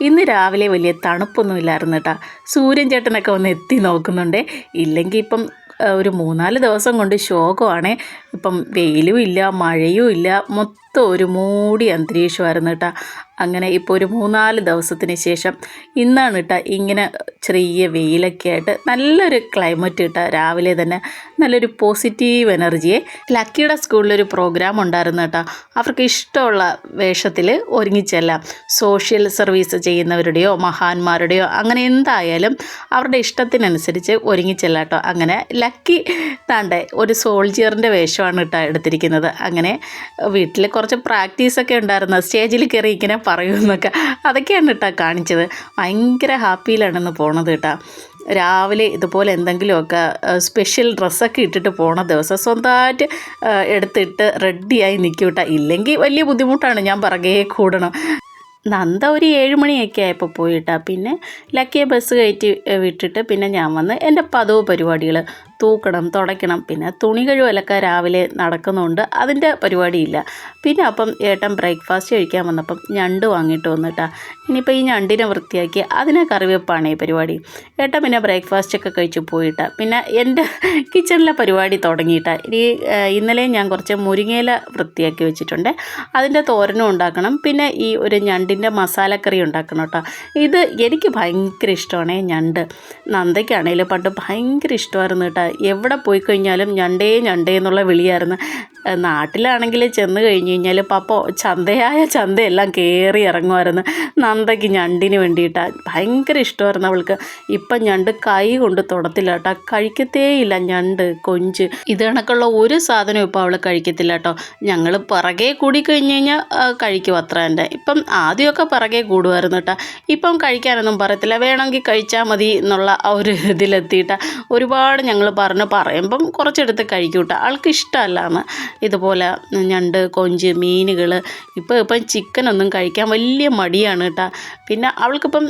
ഇന്ന് രാവിലെ വലിയ തണുപ്പൊന്നും ഇല്ലായിരുന്നു കേട്ടോ. സൂര്യൻ ചേട്ടനൊക്കെ ഒന്ന് എത്തി നോക്കുന്നുണ്ട്. ഇല്ലെങ്കിൽ ഇപ്പം ഒരു മൂന്നാൽ ദിവസം കൊണ്ട് ശോകമാണ്. ഇപ്പം വെയിലും ഇല്ല മഴയും ഇല്ല. മൊത്തം ഒരു മൂടി അന്തരീക്ഷമായിരുന്നു കേട്ടോ. അങ്ങനെ ഇപ്പോൾ ഒരു മൂന്നാൽ ദിവസത്തിന് ശേഷം ഇന്നാണ് കേട്ടോ ഇങ്ങനെ ചെറിയ വെയിലൊക്കെ ആയിട്ട് നല്ലൊരു ക്ലൈമറ്റ് കിട്ടുക രാവിലെ തന്നെ നല്ലൊരു പോസിറ്റീവ് എനർജിയെ ലക്കിയുടെ സ്കൂളിലൊരു പ്രോഗ്രാം ഉണ്ടായിരുന്നു കേട്ടോ. അവർക്ക് ഇഷ്ടമുള്ള വേഷത്തിൽ ഒരുങ്ങിച്ചെല്ലാം സോഷ്യൽ സർവീസ് ചെയ്യുന്നവരുടെയോ മഹാന്മാരുടെയോ അങ്ങനെ എന്തായാലും അവരുടെ ഇഷ്ടത്തിനനുസരിച്ച് ഒരുങ്ങിച്ചെല്ലാട്ടോ അങ്ങനെ ലക്കി താണ്ടെ ഒരു സോൾജിയറിന്റെ വേഷമാണ് ഇട്ടാ എടുത്തിരിക്കുന്നത്. അങ്ങനെ വീട്ടിൽ കുറച്ച് പ്രാക്ടീസൊക്കെ ഉണ്ടായിരുന്നു. സ്റ്റേജിൽ കയറി ഇങ്ങനെ പറയുമെന്നൊക്കെ അതൊക്കെയാണ് കേട്ടോ കാണിച്ചത്. ഭയങ്കര ഹാപ്പിയിലാണെന്ന് പോണത് കേട്ടോ. രാവിലെ ഇതുപോലെ എന്തെങ്കിലുമൊക്കെ സ്പെഷ്യൽ ഡ്രസ്സൊക്കെ ഇട്ടിട്ട് പോണ ദിവസം സ്വന്തമായിട്ട് എടുത്തിട്ട് റെഡിയായി നിൽക്കൂട്ടാ ഇല്ലെങ്കിൽ വലിയ ബുദ്ധിമുട്ടാണ് ഞാൻ പറകേ കൂടണം. നന്ദ ഒരു ഏഴ് മണിയൊക്കെ ആയപ്പോൾ പോയിട്ടാ പിന്നെ ലക്കിയെ ബസ് കയറ്റി വിട്ടിട്ട് പിന്നെ ഞാൻ വന്ന് എന്റെ പതിവ് പരിപാടികൾ തൂക്കണം തുടയ്ക്കണം. പിന്നെ തുണി കഴുകലൊക്കെ രാവിലെ നടക്കുന്നുണ്ട് അതിന്റെ പരിപാടിയില്ല. പിന്നെ അപ്പം ഏട്ടൻ ബ്രേക്ക്ഫാസ്റ്റ് കഴിക്കാൻ വന്നപ്പം ഞണ്ട് വാങ്ങിയിട്ട് വന്നിട്ടാ. ഇനിയിപ്പോൾ ഈ ഞണ്ടിനെ വൃത്തിയാക്കി അതിനെ കറിവെപ്പാണ് ഈ പരിപാടി. ഏട്ടൻ പിന്നെ ബ്രേക്ക്ഫാസ്റ്റ് ഒക്കെ കഴിച്ച് പോയിട്ടാ. പിന്നെ എന്റെ കിച്ചണിലെ പരിപാടി തുടങ്ങിയിട്ട. ഇനി ഇന്നലെ ഞാൻ കുറച്ച് മുരിങ്ങയില വൃത്തിയാക്കി വെച്ചിട്ടുണ്ട്. അതിന്റെ തോരനും ഉണ്ടാക്കണം. പിന്നെ ഈ ഒരു ഞണ്ടിന്റെ മസാലക്കറി ഉണ്ടാക്കണം കേട്ടോ. ഇത് എനിക്ക് ഭയങ്കര ഇഷ്ടമാണ് ഞണ്ട്. നന്ദയ്ക്കാണേലും പണ്ട് ഭയങ്കര ഇഷ്ടമായിരുന്നു കേട്ടോ എവിടെ പോയി കഴിഞ്ഞാലും ഞണ്ടേ ഞണ്ടേ എന്നുള്ള വിളിയായിരുന്നു. നാട്ടിലാണെങ്കിൽ ചെന്ന് കഴിഞ്ഞ് കഴിഞ്ഞാൽ പപ്പ ചന്തയായ ചന്തയെല്ലാം കയറി ഇറങ്ങുമായിരുന്നു. നന്ദയ്ക്ക് ഞണ്ടിന് വേണ്ടിയിട്ടാണ് ഭയങ്കര ഇഷ്ടമായിരുന്നു അവൾക്ക്. ഇപ്പം ഞണ്ട് കൈ കൊണ്ട് തുടത്തില്ല കേട്ടോ. കഴിക്കത്തേയില്ല ഞണ്ട് കൊഞ്ച്. ഇത് കണക്കുള്ള ഒരു സാധനവും ഇപ്പോൾ അവൾ കഴിക്കത്തില്ല കേട്ടോ. ഞങ്ങൾ പിറകെ കൂടി കഴിഞ്ഞ് കഴിഞ്ഞാൽ കഴിക്കും അത്ര എന്റെ ഇപ്പം ആദ്യമൊക്കെ പിറകെ കൂടുമായിരുന്നു കേട്ടോ. ഇപ്പം കഴിക്കാനൊന്നും പറയത്തില്ല. വേണമെങ്കിൽ കഴിച്ചാൽ മതി എന്നുള്ള ആ ഒരു ഇതിലെത്തിയിട്ട്. ഒരുപാട് ഞങ്ങൾ പറഞ്ഞ് പറയുമ്പം കുറച്ചെടുത്ത് കഴിക്കും കേട്ടോ. ആൾക്ക് ഇഷ്ടമല്ലാന്ന്. ഇതുപോലെ ഞണ്ട് കൊഞ്ച് മീനുകൾ ഇപ്പോൾ ഇപ്പം ചിക്കനൊന്നും കഴിക്കാൻ വലിയ മടിയാണ് കേട്ടോ. പിന്നെ അവൾക്കിപ്പം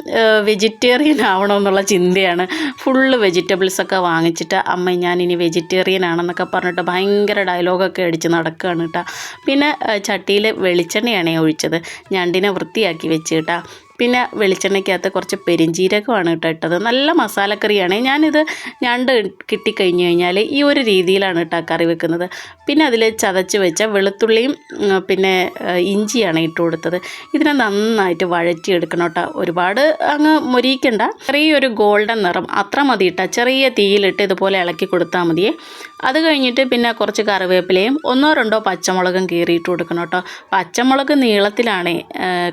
വെജിറ്റേറിയൻ ആവണമെന്നുള്ള ചിന്തയാണ്. ഫുള്ള് വെജിറ്റബിൾസൊക്കെ വാങ്ങിച്ചിട്ട് അമ്മ ഞാനിനി വെജിറ്റേറിയൻ ആണെന്നൊക്കെ പറഞ്ഞിട്ട് ഭയങ്കര ഡയലോഗൊക്കെ അടിച്ച് നടക്കുകയാണ് കേട്ടോ. പിന്നെ ചട്ടിയിൽ വെളിച്ചെണ്ണയാണ് ഒഴിച്ചത്. ഞണ്ടിനെ വൃത്തിയാക്കി വെച്ച് കേട്ടോ. പിന്നെ വെളിച്ചെണ്ണയ്ക്കകത്ത് കുറച്ച് പെരിഞ്ജീരകമാണ് കേട്ടോ ഇട്ടത്. നല്ല മസാലക്കറിയാണ്. ഞാനിത് ഞണ്ട് കിട്ടിക്കഴിഞ്ഞ് കഴിഞ്ഞാൽ ഈ ഒരു രീതിയിലാണ് കേട്ടോ കറി വെക്കുന്നത്. പിന്നെ അതിൽ ചതച്ച് വെച്ച വെളുത്തുള്ളിയും പിന്നെ ഇഞ്ചിയാണ് ഇട്ട് കൊടുത്തത്. ഇതിനെ നന്നായിട്ട് വഴറ്റിയെടുക്കണം കേട്ടോ. ഒരുപാട് അങ്ങ് മൊരിയിക്കണ്ട. ചെറിയൊരു ഗോൾഡൻ നിറം. അത്ര മതി ഇട്ടാൽ ചെറിയ തീയിലിട്ട് ഇതുപോലെ ഇളക്കി കൊടുത്താൽ മതിയേ അത് കഴിഞ്ഞിട്ട് പിന്നെ കുറച്ച് കറിവേപ്പിലയും ഒന്നോ രണ്ടോ പച്ചമുളകും കീറിയിട്ട് കൊടുക്കണം കേട്ടോ. പച്ചമുളക് നീളത്തിലാണ്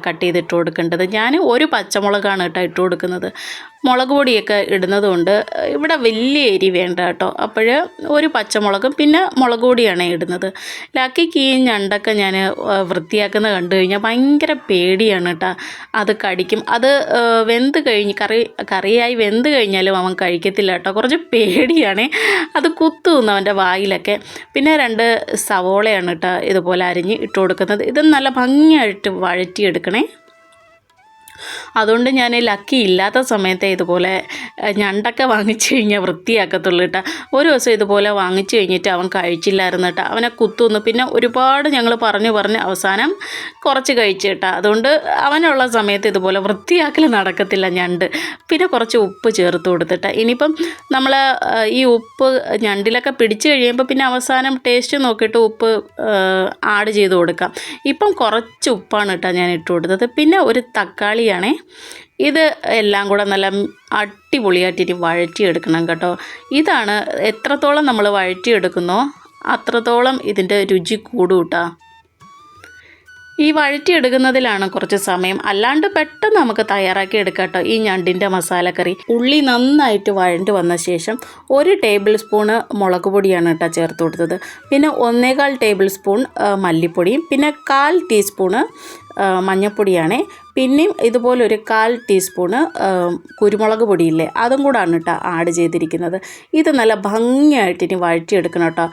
കട്ട് ചെയ്തിട്ട് കൊടുക്കേണ്ടത്. ഞാൻ ഒരു പച്ചമുളകാണ് കേട്ടോ ഇട്ട് കൊടുക്കുന്നത്. മുളക് പൊടിയൊക്കെ ഇടുന്നത് കൊണ്ട് ഇവിടെ വലിയ എരി വേണ്ട കേട്ടോ. അപ്പോൾ ഒരു പച്ചമുളകും പിന്നെ മുളക് പൊടിയാണ് ഇടുന്നത്. ലക്കിക്ക് ഈ ഞണ്ടൊക്കെ ഞാൻ വൃത്തിയാക്കുന്ന കണ്ടു കഴിഞ്ഞാൽ ഭയങ്കര പേടിയാണ് കേട്ടോ. അത് കടിക്കും. അത് വെന്ത് കഴിഞ്ഞ് കറി കറിയായി വെന്ത് കഴിഞ്ഞാലും അവൻ കഴിക്കത്തില്ല കേട്ടോ. കുറച്ച് പേടിയാണ്. അത് കുത്തുന്നു അവന്റെ വായിലൊക്കെ. പിന്നെ രണ്ട് സവോളയാണ് കേട്ടോ ഇതുപോലെ അരിഞ്ഞ് ഇട്ട് കൊടുക്കുന്നത്. ഇത് നല്ല ഭംഗിയായിട്ട് വഴറ്റിയെടുക്കണേ. അതുകൊണ്ട് ഞാൻ ലക്കി ഇല്ലാത്ത സമയത്തെ ഇതുപോലെ ഞണ്ടൊക്കെ വാങ്ങിച്ചു കഴിഞ്ഞാൽ വൃത്തിയാക്കത്തുള്ളൂ കേട്ടോ. ഒരു ദിവസം ഇതുപോലെ വാങ്ങിച്ചു കഴിഞ്ഞിട്ട് അവൻ കഴിച്ചില്ലായിരുന്നു കേട്ടോ. അവനെ കുത്തുന്നു. പിന്നെ ഒരുപാട് ഞങ്ങൾ പറഞ്ഞു പറഞ്ഞ് അവസാനം കുറച്ച് കഴിച്ചു കേട്ടോ. അതുകൊണ്ട് അവനുള്ള സമയത്ത് ഇതുപോലെ വൃത്തിയാക്കൽ നടക്കത്തില്ല ഞണ്ട്. പിന്നെ കുറച്ച് ഉപ്പ് ചേർത്ത് കൊടുത്തിട്ട് ഇനിയിപ്പം നമ്മൾ ഈ ഉപ്പ് ഞണ്ടിലൊക്കെ പിടിച്ച് കഴിയുമ്പോൾ പിന്നെ അവസാനം ടേസ്റ്റ് നോക്കിയിട്ട് ഉപ്പ് ആഡ് ചെയ്ത് കൊടുക്കാം. ഇപ്പം കുറച്ച് ഉപ്പാണ് കേട്ടോ ഞാൻ ഇട്ട് കൊടുത്തത്. പിന്നെ ഒരു തക്കാളിയാണേ ഇത് എല്ലാം കൂടെ നല്ല അടിപൊളിയായിട്ട് ഇനി വഴറ്റിയെടുക്കണം കേട്ടോ. ഇതാണ് എത്രത്തോളം നമ്മൾ വഴറ്റിയെടുക്കുന്നോ അത്രത്തോളം ഇതിന്റെ രുചി കൂടും കേട്ടോ ഈ വഴറ്റിയെടുക്കുന്നതിലാണ് കുറച്ച് സമയം. അല്ലാണ്ട് പെട്ടെന്ന് നമുക്ക് തയ്യാറാക്കി എടുക്കാട്ടോ കേട്ടോ ഈ ഞണ്ടിന്റെ മസാലക്കറി ഉള്ളി നന്നായിട്ട് വഴണ്ട് വന്ന ശേഷം ഒരു ടേബിൾ സ്പൂണ് മുളക് പൊടിയാണ് കേട്ടോ ചേർത്ത് കൊടുത്തത്. പിന്നെ ഒന്നേകാൽ ടേബിൾ സ്പൂൺ മല്ലിപ്പൊടിയും. പിന്നെ കാൽ ടീസ്പൂണ് മഞ്ഞൾപ്പൊടിയാണ് പിന്നെയും ഇതുപോലെ ഒരു കാൽ ടീസ്പൂണ് കുരുമുളക് പൊടിയില്ലേ അതും കൂടാണ് കേട്ടോ ആഡ് ചെയ്തിരിക്കുന്നത്. ഇത് നല്ല ഭംഗിയായിട്ട് ഇനി വഴറ്റിയെടുക്കണം കേട്ടോ.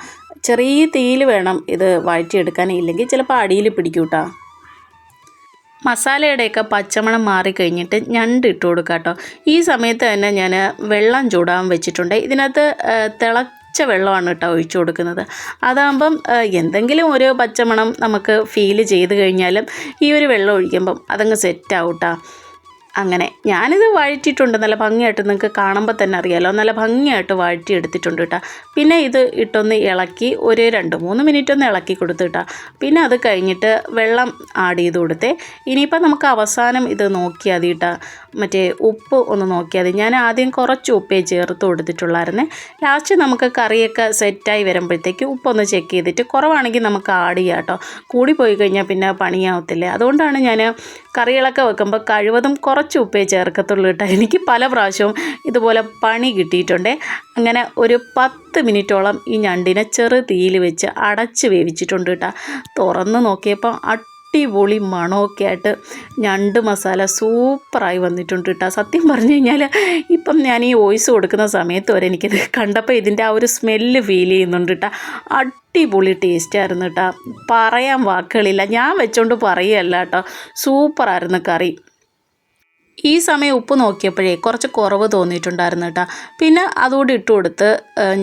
ചെറിയ തീയിൽ വേണം ഇത് വഴറ്റിയെടുക്കാൻ ഇല്ലെങ്കിൽ ചിലപ്പോൾ അടിയിൽ പിടിക്കും കേട്ടോ. മസാലയുടെയൊക്കെ പച്ചമണം മാറിക്കഴിഞ്ഞിട്ട് ഞണ്ട് ഇട്ട് കൊടുക്കുക കേട്ടോ. ഈ സമയത്ത് തന്നെ ഞാൻ വെള്ളം ചൂടാൻ വെച്ചിട്ടുണ്ട്. ഇതിനകത്ത് തിള പച്ച വെള്ളമാണ് കേട്ടോ ഒഴിച്ചു കൊടുക്കുന്നത്. അതാകുമ്പം എന്തെങ്കിലും ഒരു പച്ചമണം നമുക്ക് ഫീൽ ചെയ്ത് കഴിഞ്ഞാലും ഈ ഒരു വെള്ളം ഒഴിക്കുമ്പം അതങ്ങ് സെറ്റ് ആവും കേട്ടോ അങ്ങനെ. ഞാനിത് വഴറ്റിയിട്ടുണ്ട് നല്ല ഭംഗിയായിട്ട് നിങ്ങൾക്ക് കാണുമ്പോൾ തന്നെ അറിയാലോ. നല്ല ഭംഗിയായിട്ട് വഴറ്റി എടുത്തിട്ടുണ്ട് കേട്ടോ. പിന്നെ ഇത് ഇട്ടൊന്ന് ഇളക്കി ഒരു രണ്ട് മൂന്ന് മിനിറ്റ് ഒന്ന് ഇളക്കി കൊടുത്ത് കേട്ടോ. പിന്നെ അത് കഴിഞ്ഞിട്ട് വെള്ളം ആഡ് ചെയ്ത് കൊടുത്തേ. ഇനിയിപ്പോൾ നമുക്ക് അവസാനം ഇത് നോക്കിയാൽ മതി കേട്ടോ. മറ്റേ ഉപ്പ് ഒന്ന് നോക്കിയാൽ മതി. ഞാൻ ആദ്യം കുറച്ച് ഉപ്പേ ചേർത്ത് കൊടുത്തിട്ടുള്ളായിരുന്നേ. ലാസ്റ്റ് നമുക്ക് കറിയൊക്കെ സെറ്റായി വരുമ്പോഴത്തേക്ക് ഉപ്പൊന്ന് ചെക്ക് ചെയ്തിട്ട് കുറവാണെങ്കിൽ നമുക്ക് ആഡ് ചെയ്യാം കേട്ടോ. കൂടി പോയി കഴിഞ്ഞാൽ പിന്നെ പണിയാവത്തില്ലേ. അതുകൊണ്ടാണ് ഞാൻ കറികളൊക്കെ വെക്കുമ്പോൾ കഴിവതും കുറച്ച് ഉപ്പേ ചേർക്കത്തുള്ളൂ കേട്ടോ. എനിക്ക് പല പ്രാവശ്യവും ഇതുപോലെ പണി കിട്ടിയിട്ടുണ്ട്. അങ്ങനെ ഒരു പത്ത് മിനിറ്റോളം ഈ ഞണ്ടിനെ ചെറു തീയിൽ വെച്ച് അടച്ച് വേവിച്ചിട്ടുണ്ട് കേട്ടോ. തുറന്ന് നോക്കിയപ്പോൾ അടിപൊളി മണമൊക്കെ ആയിട്ട് ഞണ്ട് മസാല സൂപ്പറായി വന്നിട്ടുണ്ട് കേട്ടോ സത്യം പറഞ്ഞു കഴിഞ്ഞാൽ ഇപ്പം ഞാൻ ഈ വോയിസ് കൊടുക്കുന്ന സമയത്ത് വരെ എനിക്കത് കണ്ടപ്പോൾ ഇതിന്റെ ആ ഒരു സ്മെല്ല് ഫീൽ ചെയ്യുന്നുണ്ട് കേട്ടോ അടിപൊളി ടേസ്റ്റ് ആയിരുന്നു കേട്ടോ പറയാൻ വാക്കുകളില്ല. ഞാൻ വെച്ചോണ്ട് പറയുകയല്ല കേട്ടോ സൂപ്പറായിരുന്നു കറി. ഈ സമയം ഉപ്പ് നോക്കിയപ്പോഴേ കുറച്ച് കുറവ് തോന്നിയിട്ടുണ്ടായിരുന്നു കേട്ടോ. പിന്നെ അതുകൂടി ഇട്ട് കൊടുത്ത്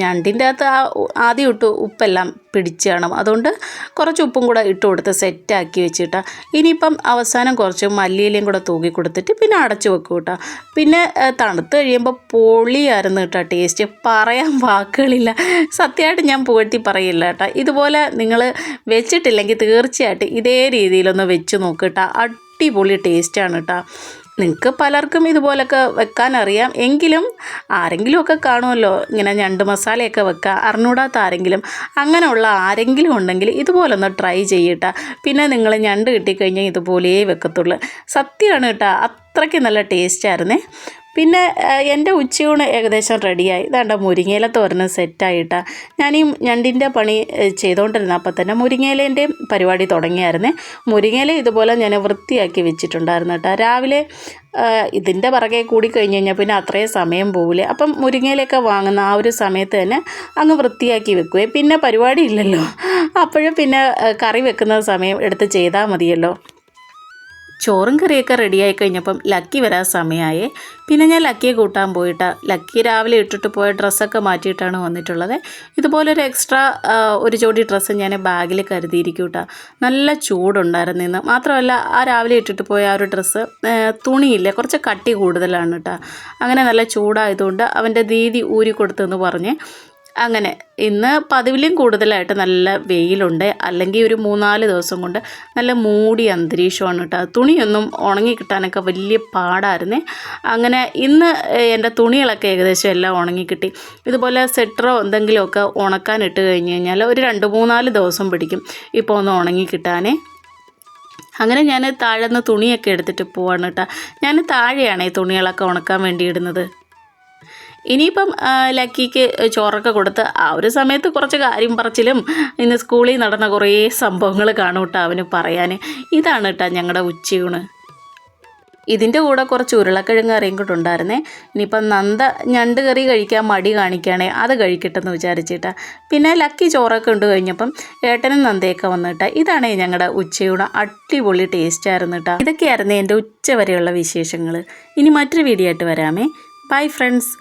ഞണ്ടിന്റെ അകത്ത് ആ ആദ്യം ഇട്ട് ഉപ്പെല്ലാം പിടിച്ച് കാണും അതുകൊണ്ട് കുറച്ച് ഉപ്പും കൂടെ ഇട്ട് കൊടുത്ത് സെറ്റാക്കി വെച്ചിട്ടാ ഇനിയിപ്പം അവസാനം കുറച്ച് മല്ലിയിലയും കൂടെ തൂക്കി കൊടുത്തിട്ട് പിന്നെ അടച്ചു വെക്കും കേട്ടോ. പിന്നെ തണുത്ത് കഴിയുമ്പോൾ പൊളിയായിരുന്നു കേട്ടോ ടേസ്റ്റ് പറയാൻ വാക്കുകളില്ല. സത്യമായിട്ട് ഞാൻ പുകഴ്ത്തി പറയില്ല കേട്ടോ. ഇതുപോലെ നിങ്ങൾ വെച്ചിട്ടില്ലെങ്കിൽ തീർച്ചയായിട്ടും ഇതേ രീതിയിലൊന്ന് വെച്ച് നോക്കുക കേട്ടോ. അടിപൊളി ടേസ്റ്റാണ് കേട്ടോ. നിങ്ങൾക്ക് പലർക്കും ഇതുപോലൊക്കെ വെക്കാൻ അറിയാം. എങ്കിലും ആരെങ്കിലുമൊക്കെ കാണുമല്ലോ ഇങ്ങനെ ഞണ്ട് മസാലയൊക്കെ വെക്കുക അറിഞ്ഞൂടാത്ത ആരെങ്കിലും. അങ്ങനെയുള്ള ആരെങ്കിലും ഉണ്ടെങ്കിൽ ഇതുപോലെ ഒന്ന് ട്രൈ ചെയ്യട്ട. പിന്നെ നിങ്ങൾ ഞണ്ട് കിട്ടിക്കഴിഞ്ഞാൽ ഇതുപോലേ വെക്കത്തുള്ളൂ. സത്യമാണ് കേട്ടോ അത്രയ്ക്ക് നല്ല ടേസ്റ്റായിരുന്നേ പിന്നെ എന്റെ ഉച്ചയൂണ് ഏകദേശം റെഡിയായി. ഇതാണ്ട മുരിങ്ങയില തോരന് സെറ്റായിട്ടാ. ഞാൻ ഈ ഞണ്ടിന്റെ പണി ചെയ്തുകൊണ്ടിരുന്ന അപ്പം തന്നെ മുരിങ്ങയിലേന്റെ പരിപാടി തുടങ്ങിയായിരുന്നേ. മുരിങ്ങയില ഇതുപോലെ ഞാൻ വൃത്തിയാക്കി വെച്ചിട്ടുണ്ടായിരുന്നു കേട്ടോ. രാവിലെ ഇതിന്റെ പിറകെ കൂടി കഴിഞ്ഞ് കഴിഞ്ഞാൽ പിന്നെ അത്രയും സമയം പോകില്ലേ അപ്പം മുരിങ്ങയിലൊക്കെ വാങ്ങുന്ന ആ ഒരു സമയത്ത് തന്നെ അങ്ങ് വൃത്തിയാക്കി വെക്കുവേ. പിന്നെ പരിപാടി ഇല്ലല്ലോ. അപ്പോഴും പിന്നെ കറി വെക്കുന്ന സമയം എടുത്ത് ചെയ്താൽ മതിയല്ലോ. ചോറും കറിയൊക്കെ റെഡിയായി കഴിഞ്ഞപ്പം ലക്കി വരാൻ സമയമായേ. പിന്നെ ഞാൻ ലക്കിയെ കൂട്ടാൻ പോയിട്ടാ ലക്കി രാവിലെ ഇട്ടിട്ട് പോയ ഡ്രസ്സൊക്കെ മാറ്റിയിട്ടാണ് വന്നിട്ടുള്ളത്. ഇതുപോലൊരു എക്സ്ട്രാ ഒരു ജോഡി ഡ്രസ്സ് ഞാൻ ബാഗിൽ കരുതിയിരിക്കും കേട്ടോ നല്ല ചൂടുണ്ടായിരുന്നു ഇന്ന്. മാത്രമല്ല ആ രാവിലെ ഇട്ടിട്ട് പോയ ആ ഒരു ഡ്രസ്സ് തുണിയില്ല കുറച്ച് കട്ടി കൂടുതലാണ് കേട്ടോ അങ്ങനെ നല്ല ചൂടായതുകൊണ്ട് അവന്റെ ദീദി ഊരി കൊടുത്തെന്ന് പറഞ്ഞ് അങ്ങനെ. ഇന്ന് പതിവിലും കൂടുതലായിട്ട് നല്ല വെയിലുണ്ട്. അല്ലെങ്കിൽ ഒരു മൂന്നാൽ ദിവസം കൊണ്ട് നല്ല മൂടി അന്തരീക്ഷമാണ് കേട്ടോ. തുണിയൊന്നും ഉണങ്ങി കിട്ടാനൊക്കെ വലിയ പാടായിരുന്നേ. അങ്ങനെ ഇന്ന് എന്റെ തുണികളൊക്കെ ഏകദേശം എല്ലാം ഉണങ്ങി കിട്ടി. ഇതുപോലെ സെറ്ററോ എന്തെങ്കിലുമൊക്കെ ഉണക്കാനിട്ട് കഴിഞ്ഞ് കഴിഞ്ഞാൽ ഒരു രണ്ട് മൂന്നാൽ ദിവസം പിടിക്കും ഇപ്പോൾ ഒന്ന് ഉണങ്ങി കിട്ടാനേ. അങ്ങനെ ഞാൻ താഴെ നിന്ന് തുണിയൊക്കെ എടുത്തിട്ട് പോവാണ് കേട്ടോ. ഞാൻ താഴെയാണ് ഈ തുണികളൊക്കെ ഉണക്കാൻ വേണ്ടി ഇടുന്നത്. ഇനിയിപ്പം ലക്കിക്ക് ചോറൊക്കെ കൊടുത്ത് ആ ഒരു സമയത്ത് കുറച്ച് കാര്യം പറച്ചിലും ഇന്ന് സ്കൂളിൽ നടന്ന കുറേ സംഭവങ്ങൾ കാണും കേട്ടോ അവന് പറയാൻ ഇതാണ് കേട്ടോ ഞങ്ങളുടെ ഉച്ചയൂണ്. ഇതിന്റെ കൂടെ കുറച്ച് ഉരുളക്കിഴങ്ങ് കറിയും കൂടെ ഉണ്ടായിരുന്നേ. ഇനിയിപ്പം നന്ദ ഞണ്ട് കറി കഴിക്കാൻ മടി കാണിക്കുകയാണേ അത് കഴിക്കട്ടെന്ന് വിചാരിച്ചിട്ടാ പിന്നെ ലക്കി ചോറൊക്കെ ഉണ്ട് കഴിഞ്ഞപ്പം ഏട്ടനും നന്ദയൊക്കെ വന്നിട്ടാ ഇതാണ് ഞങ്ങളുടെ ഉച്ചയൂണ. അടിപൊളി ടേസ്റ്റ് ആയിരുന്നു കേട്ടോ ഇതൊക്കെയായിരുന്നു എന്റെ ഉച്ച വരെയുള്ള വിശേഷങ്ങൾ ഇനി മറ്റൊരു വീഡിയോ ആയിട്ട് വരാമേ. Bye friends